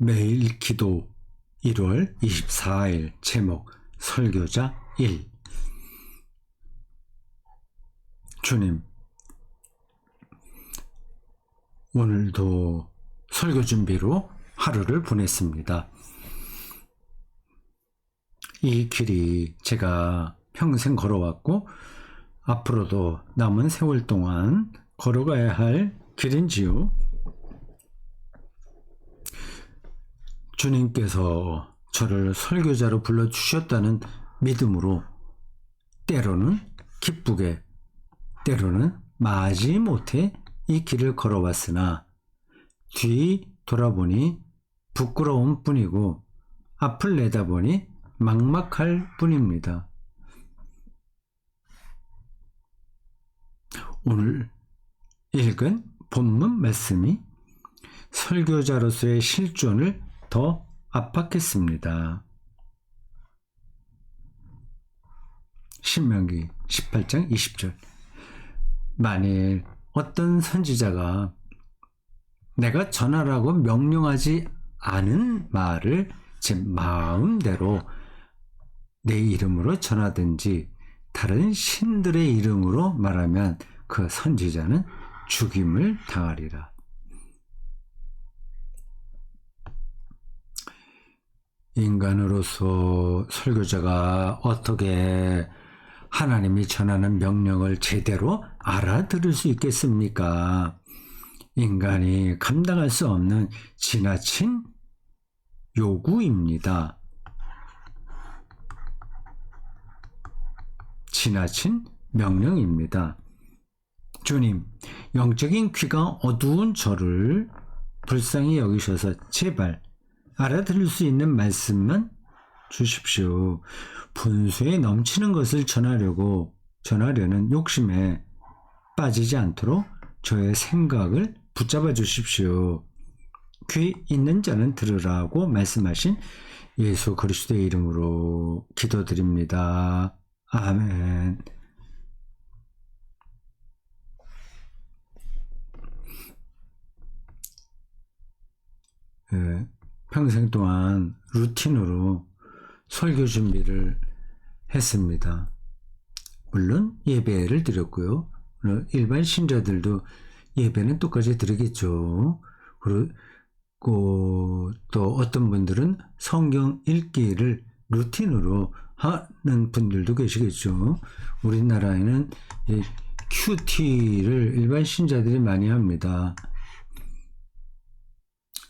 매일 기도 1월 24일 제목 설교자 1 주님 오늘도 설교 준비로 하루를 보냈습니다. 이 길이 제가 평생 걸어왔고 앞으로도 남은 세월 동안 걸어가야 할 길인지요. 주님께서 저를 설교자로 불러주셨다는 믿음으로 때로는 기쁘게 때로는 마지 못해 이 길을 걸어왔으나 뒤 돌아보니 부끄러운 뿐이고 앞을 내다보니 막막할 뿐입니다. 오늘 읽은 본문 말씀이 설교자로서의 실존을 더 압박했습니다. 신명기 18장 20절 만일 어떤 선지자가 내가 전하라고 명령하지 않은 말을 제 마음대로 내 이름으로 전하든지 다른 신들의 이름으로 말하면 그 선지자는 죽임을 당하리라. 인간으로서 설교자가 어떻게 하나님이 전하는 명령을 제대로 알아들을 수 있겠습니까? 인간이 감당할 수 없는 지나친 요구입니다. 지나친 명령입니다. 주님, 영적인 귀가 어두운 저를 불쌍히 여기셔서 제발 알아들을 수 있는 말씀만 주십시오. 분수에 넘치는 것을 전하려고 전하려는 욕심에 빠지지 않도록 저의 생각을 붙잡아 주십시오. 귀 있는 자는 들으라고 말씀하신 예수 그리스도의 이름으로 기도드립니다. 아멘. 예, 평생 동안 루틴으로 설교 준비를 했습니다. 물론 예배를 드렸고요. 일반 신자들도 예배는 똑같이 드리겠죠. 그리고 또 어떤 분들은 성경 읽기를 루틴으로 하는 분들도 계시겠죠. 우리나라에는 QT를 일반 신자들이 많이 합니다.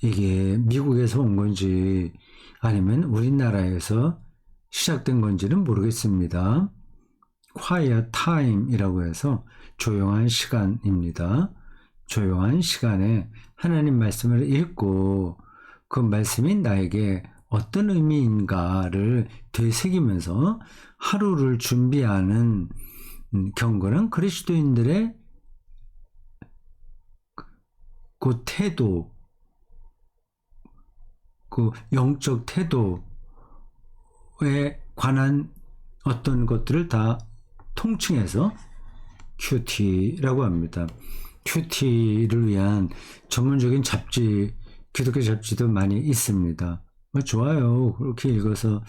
이게 미국에서 온 건지 아니면 우리나라에서 시작된 건지는 모르겠습니다. quiet time이라고 해서 조용한 시간입니다. 조용한 시간에 하나님 말씀을 읽고 그 말씀이 나에게 어떤 의미인가를 되새기면서 하루를 준비하는 경건한 그리스도인들의 그 태도, 그 영적 태도에 관한 어떤 것들을 다 통칭해서 큐티라고 합니다. 큐티를 위한 전문적인 잡지, 기독교 잡지도 많이 있습니다. 뭐 좋아요. 그렇게 읽어서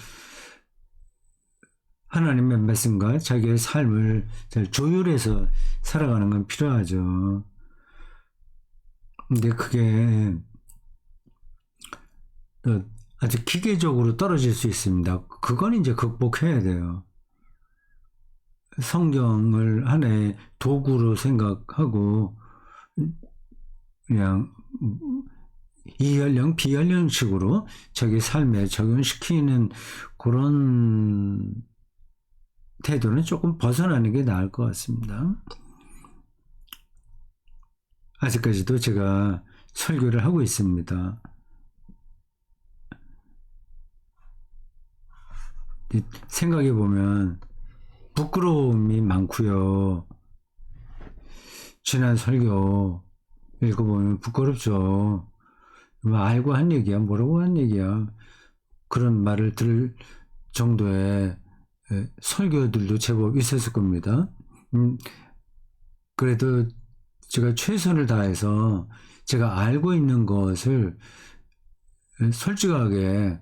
하나님의 말씀과 자기의 삶을 잘 조율해서 살아가는 건 필요하죠. 근데 그게 아주 기계적으로 떨어질 수 있습니다. 그건 이제 극복해야 돼요. 성경을 하나의 도구로 생각하고 그냥 이연령, 비연령식으로 자기 삶에 적용시키는 그런 태도는 조금 벗어나는 게 나을 것 같습니다. 아직까지도 제가 설교를 하고 있습니다. 생각해 보면 부끄러움이 많고요. 지난 설교 읽어보면 부끄럽죠. 뭐 알고 한 얘기야, 뭐라고 한 얘기야. 그런 말을 들을 정도의 설교들도 제법 있었을 겁니다. 음, 그래도 제가 최선을 다해서 제가 알고 있는 것을 솔직하게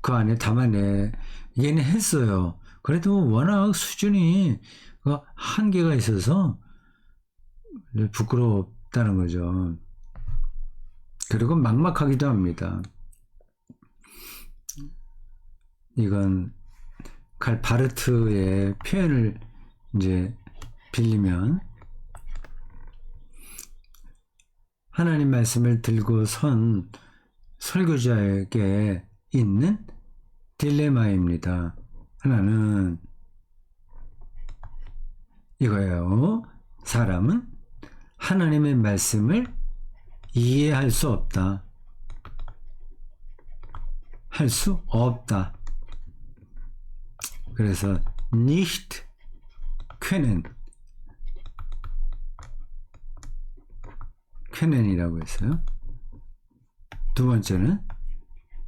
그 안에 담아내 얘는 했어요. 그래도 워낙 수준이 그 한계가 있어서 부끄럽다는 거죠. 그리고 막막하기도 합니다. 이건 칼 바르트의 표현을 이제 빌리면 하나님 말씀을 들고 선 설교자에게 있는 딜레마입니다. 하나는 이거예요. 사람은 하나님의 말씀을 이해할 수 없다. 할 수 없다. 그래서 nicht können 쾌넨이라고 했어요. 두 번째는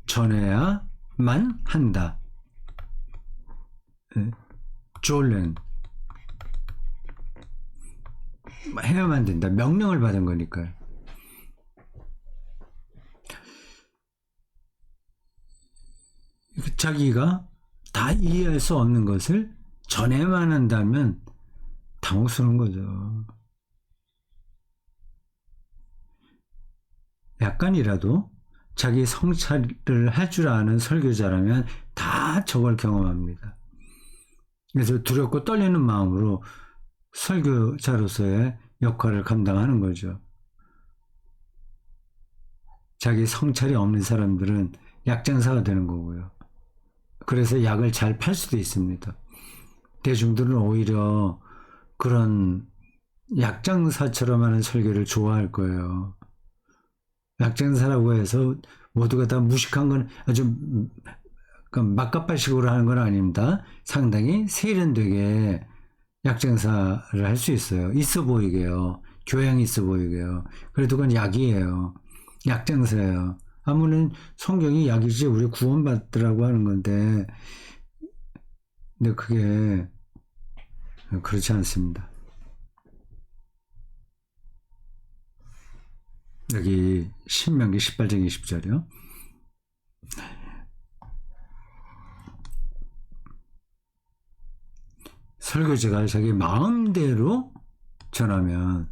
전해야 만 한다. 졸렌 해야만 된다. 명령을 받은 거니까요. 자기가 다 이해할 수 없는 것을 전해만 한다면 당혹스러운 거죠. 약간이라도 자기 성찰을 할 줄 아는 설교자라면 다 저걸 경험합니다. 그래서 두렵고 떨리는 마음으로 설교자로서의 역할을 감당하는 거죠. 자기 성찰이 없는 사람들은 약장사가 되는 거고요. 그래서 약을 잘 팔 수도 있습니다. 대중들은 오히려 그런 약장사처럼 하는 설교를 좋아할 거예요. 약장사라고 해서 모두가 다 무식한 건 아주 막가발식으로 하는 건 아닙니다. 상당히 세련되게 약장사를 할 수 있어요. 있어 보이게요. 교양이 있어 보이게요. 그래도 그건 약이에요. 약장사예요. 아무는 성경이 약이지 우리 구원받더라고 하는 건데 근데 그게 그렇지 않습니다. 여기 신명기 18장 20절이요. 설교자가 자기 마음대로 전하면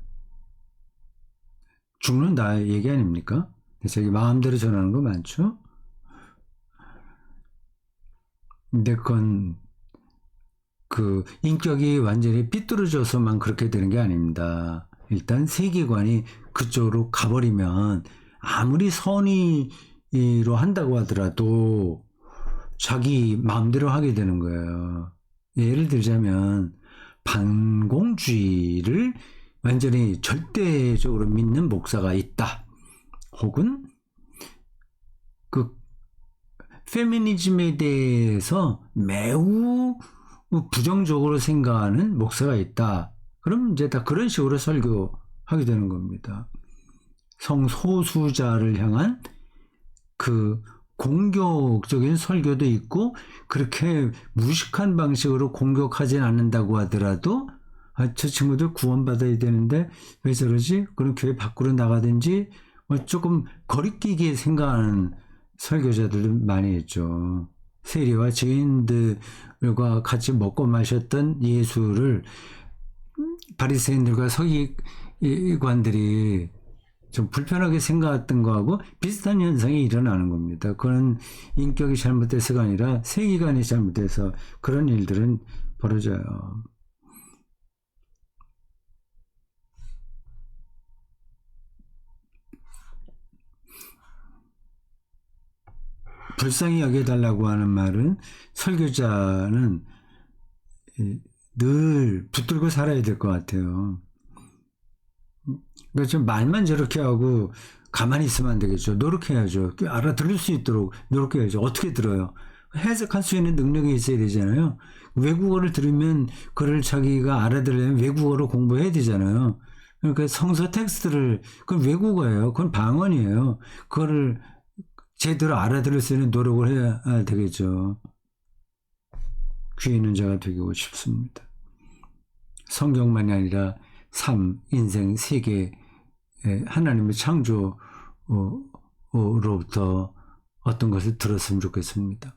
죽는다 얘기 아닙니까? 자기 마음대로 전하는 거 많죠? 근데 그건 그 인격이 완전히 삐뚤어져서만 그렇게 되는 게 아닙니다. 일단 세계관이 그쪽으로 가버리면 아무리 선의로 한다고 하더라도 자기 마음대로 하게 되는 거예요. 예를 들자면 반공주의를 완전히 절대적으로 믿는 목사가 있다. 혹은 그 페미니즘에 대해서 매우 부정적으로 생각하는 목사가 있다. 그럼 이제 다 그런 식으로 설교하게 되는 겁니다. 성소수자를 향한 그 공격적인 설교도 있고 그렇게 무식한 방식으로 공격하진 않는다고 하더라도 아, 저 친구들 구원받아야 되는데 왜 저러지? 그럼 교회 밖으로 나가든지 뭐 조금 거리끼게 생각하는 설교자들도 많이 있죠. 세리와 죄인들과 같이 먹고 마셨던 예수를 바리새인들과 서기관들이 좀 불편하게 생각했던 거하고 비슷한 현상이 일어나는 겁니다. 그건 인격이 잘못돼서가 아니라 세기관이 잘못돼서 그런 일들은 벌어져요. 불쌍히 여겨달라고 하는 말은 설교자는 늘 붙들고 살아야 될 것 같아요. 그러니까 좀 말만 저렇게 하고 가만히 있으면 안 되겠죠. 노력해야죠. 알아들을 수 있도록 노력해야죠. 어떻게 들어요? 해석할 수 있는 능력이 있어야 되잖아요. 외국어를 들으면 그를 자기가 알아들으려면 외국어로 공부해야 되잖아요. 그러니까 성서 텍스트를 그건 외국어예요. 그건 방언이에요. 그거를 제대로 알아들을 수 있는 노력을 해야 되겠죠. 귀 있는 자가 되고 싶습니다. 성경만이 아니라 삶, 인생, 세계, 하나님의 창조로부터 어떤 것을 들었으면 좋겠습니다.